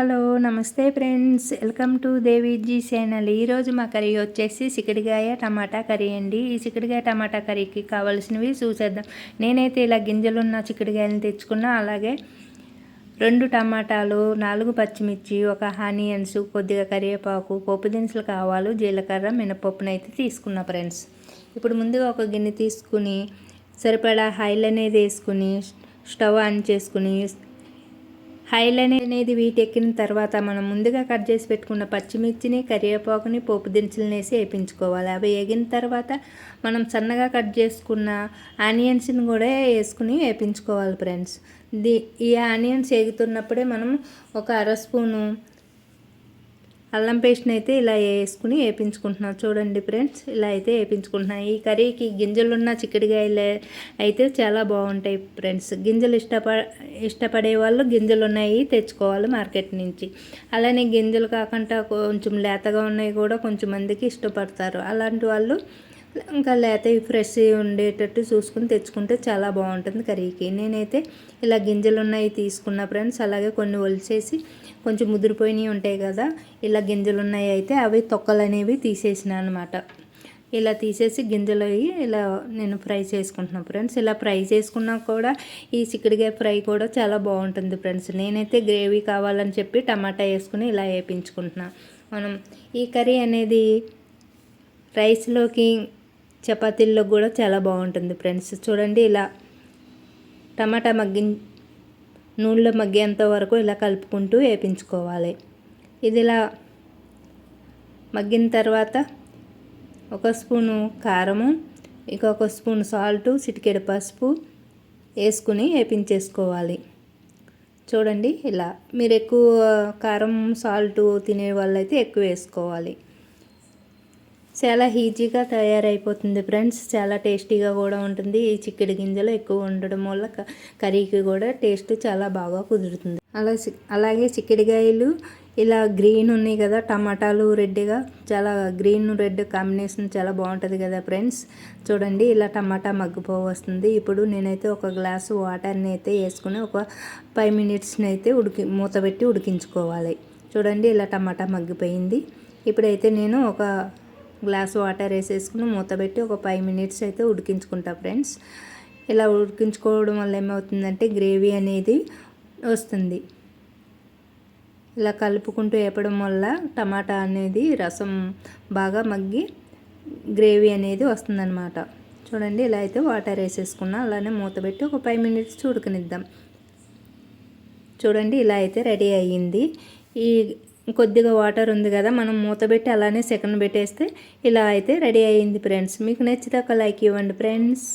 Hello నమస్తే friends. Welcome to Deviji channel. ఈరోజు మా కర్రీ వచ్చేసి సికిడికాయ టమాటా కర్రీ అండి. ఈ సికిడికాయ టమాటా కర్రీకి కావాల్సినవి చూసేద్దాం. నేనైతే ఇలా గింజలున్న చిక్కుడుకాయలను తెచ్చుకున్నా. అలాగే రెండు టమాటాలు నాలుగు పచ్చిమిర్చి ఒక ఆనియన్స్ కొద్దిగా కరివేపాకు పప్పు దినుసులు కావాలి జీలకర్ర మినపప్పునైతే తీసుకున్నా ఫ్రెండ్స్. ఇప్పుడు ముందుగా ఒక గిన్నె తీసుకుని సరిపడా ఆయిల్ అనేది వేసుకుని స్టవ్ ఆన్ చేసుకుని హైల్ అనేది వీటెక్కిన తర్వాత మనం ముందుగా కట్ చేసి పెట్టుకున్న పచ్చిమిర్చిని కరివేపాకుని పోపు దినుసులను వేసి వేయించుకోవాలి అవి వేగిన తర్వాత మనం సన్నగా కట్ చేసుకున్న ఆనియన్స్ని కూడా వేసుకుని వేయించుకోవాలి ఫ్రెండ్స్. ది ఈ ఆనియన్స్ వేగుతున్నప్పుడే మనం ఒక అర స్పూను అల్లం పేస్ట్ని అయితే ఇలా వేసుకుని వేపించుకుంటున్నాను. చూడండి ఫ్రెండ్స్ ఇలా అయితే వేపించుకుంటున్నాను. ఈ కర్రీకి గింజలున్న చిక్కడికాయలు అయితే చాలా బాగుంటాయి ఫ్రెండ్స్. గింజలు ఇష్టప ఇష్టపడే వాళ్ళు గింజలు ఉన్నాయి తెచ్చుకోవాలి మార్కెట్ నుంచి. అలానే గింజలు కాకుండా కొంచెం లేతగా ఉన్నాయి కూడా కొంచెం మందికి ఇష్టపడతారు. అలాంటి వాళ్ళు ఇంకా లేతే ఫ్రెష్ ఉండేటట్టు చూసుకుని తెచ్చుకుంటే చాలా బాగుంటుంది కర్రీకి. నేనైతే ఇలా గింజలు ఉన్నాయి తీసుకున్న ఫ్రెండ్స్ అలాగే కొన్ని ఒలిచేసి కొంచెం ముదిరిపోయినవి ఉంటాయి కదా. ఇలా గింజలు ఉన్నాయి అయితే అవి తొక్కలు అనేవి తీసేసిన అనమాట ఇలా తీసేసి గింజలు అవి ఇలా నేను ఫ్రై చేసుకుంటున్నాను ఫ్రెండ్స్. ఇలా ఫ్రై చేసుకున్నా కూడా ఈ చిక్కుడుకాయ ఫ్రై కూడా చాలా బాగుంటుంది ఫ్రెండ్స్. నేనైతే గ్రేవీ కావాలని చెప్పి టమాటా వేసుకుని ఇలా వేయించుకుంటున్నాను మనం ఈ కర్రీ అనేది రైస్లోకి చపాతీల్లో కూడా చాలా బాగుంటుంది ఫ్రెండ్స్. చూడండి ఇలా టమాటా మగ్గి నూనెలో మగ్గేంత వరకు ఇలా కలుపుకుంటూ వేపించుకోవాలి. ఇది ఇలా మగ్గిన తర్వాత ఒక స్పూను కారము ఇంకొక స్పూన్ సాల్ట్ చిటికెడు పసుపు వేసుకుని వేపించేసుకోవాలి. చూడండి ఇలా. మీరు ఎక్కువ కారం సాల్ట్ తినే వాళ్ళైతే ఎక్కువ వేసుకోవాలి. చాలా ఈజీగా తయారైపోతుంది ఫ్రెండ్స్. చాలా టేస్టీగా కూడా ఉంటుంది. ఈ చిక్కడి గింజలు ఎక్కువ ఉండడం వల్ల కర్రీకి కూడా టేస్ట్ చాలా బాగా కుదురుతుంది. అలా అలాగే చిక్కడికాయలు ఇలా గ్రీన్ ఉన్నాయి కదా టమాటాలు రెడ్గా చాలా గ్రీన్ రెడ్ కాంబినేషన్ చాలా బాగుంటుంది కదా ఫ్రెండ్స్. చూడండి ఇలా టమాటా మగ్గిపో వస్తుంది. ఇప్పుడు నేనైతే ఒక గ్లాసు వాటర్ని అయితే వేసుకుని ఒక ఫైవ్ మినిట్స్ని అయితే ఉడికి మూత పెట్టి ఉడికించుకోవాలి. చూడండి ఇలా టమాటా మగ్గిపోయింది. ఇప్పుడైతే నేను ఒక గ్లాస్ వాటర్ వేసేసుకుని మూత పెట్టి ఒక ఫైవ్ మినిట్స్ అయితే ఉడికించుకుంటా ఫ్రెండ్స్. ఇలా ఉడికించుకోవడం వల్ల ఏమవుతుందంటే గ్రేవీ అనేది వస్తుంది. ఇలా కలుపుకుంటూ వేపడం వల్ల టమాటా అనేది రసం బాగా మగ్గి గ్రేవీ అనేది వస్తుందన్నమాట. చూడండి ఇలా అయితే వాటర్ వేసేసుకున్నా అలానే మూత పెట్టి ఒక ఫైవ్ మినిట్స్ ఉడకనిద్దాం. చూడండి ఇలా అయితే రెడీ అయ్యింది. ఈ కొద్దిగా వాటర్ ఉంది కదా మనం మూత పెట్టి అలానే సెకండ్ పెట్టేస్తే ఇలా అయితే రెడీ అయ్యింది ఫ్రెండ్స్. మీకు నచ్చితే ఒక లైక్ ఇవ్వండి ఫ్రెండ్స్.